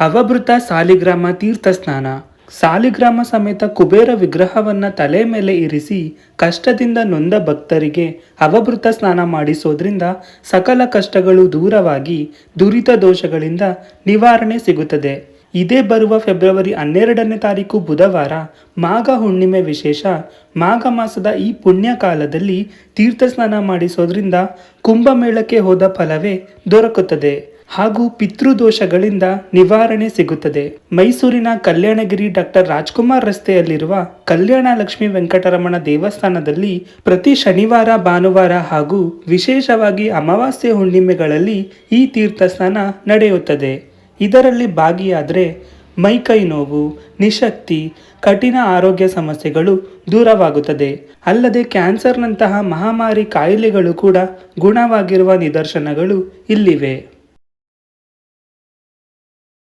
ಅವಭೃತ ಸಾಲಿಗ್ರಾಮ ತೀರ್ಥ ಸ್ನಾನ ಸಾಲಿಗ್ರಾಮ ಸಮೇತ ಕುಬೇರ ವಿಗ್ರಹವನ್ನ ತಲೆ ಮೇಲೆ ಇರಿಸಿ ಕಷ್ಟದಿಂದ ನೊಂದ ಭಕ್ತರಿಗೆ ಅವಭೃತ ಸ್ನಾನ ಮಾಡಿಸೋದ್ರಿಂದ ಸಕಲ ಕಷ್ಟಗಳು ದೂರವಾಗಿ ದುರಿತ ದೋಷಗಳಿಂದ ನಿವಾರಣೆ ಸಿಗುತ್ತದೆ. ಇದೇ ಬರುವ ಫೆಬ್ರವರಿ ಹನ್ನೆರಡನೇ ತಾರೀಕು ಬುಧವಾರ ಮಾಘ ಹುಣ್ಣಿಮೆ ವಿಶೇಷ. ಮಾಘ ಮಾಸದ ಈ ಪುಣ್ಯ ಕಾಲದಲ್ಲಿ ತೀರ್ಥ ಸ್ನಾನ ಮಾಡಿಸೋದ್ರಿಂದ ಕುಂಭಮೇಳಕ್ಕೆ ಹೋದ ಫಲವೇ ದೊರಕುತ್ತದೆ. ಹಾಗೂ ಪಿತೃದೋಷಗಳಿಂದ ನಿವಾರಣೆ ಸಿಗುತ್ತದೆ. ಮೈಸೂರಿನ ಕಲ್ಯಾಣಗಿರಿ ಡಾಕ್ಟರ್ ರಾಜ್ಕುಮಾರ್ ರಸ್ತೆಯಲ್ಲಿರುವ ಕಲ್ಯಾಣ ಲಕ್ಷ್ಮಿ ವೆಂಕಟರಮಣ ದೇವಸ್ಥಾನದಲ್ಲಿ ಪ್ರತಿ ಶನಿವಾರ, ಭಾನುವಾರ ಹಾಗೂ ವಿಶೇಷವಾಗಿ ಅಮಾವಾಸ್ಯೆ ಹುಣ್ಣಿಮೆಗಳಲ್ಲಿ ಈ ತೀರ್ಥ ಸ್ನಾನ ನಡೆಯುತ್ತದೆ. ಇದರಲ್ಲಿ ಭಾಗಿಯಾದರೆ ಮೈಕೈ ನೋವು, ನಿಶಕ್ತಿ, ಕಠಿಣ ಆರೋಗ್ಯ ಸಮಸ್ಯೆಗಳು ದೂರವಾಗುತ್ತದೆ. ಅಲ್ಲದೆ ಕ್ಯಾನ್ಸರ್ನಂತಹ ಮಹಾಮಾರಿ ಕಾಯಿಲೆಗಳು ಕೂಡ ಗುಣವಾಗಿರುವ ನಿದರ್ಶನಗಳು ಇಲ್ಲಿವೆ.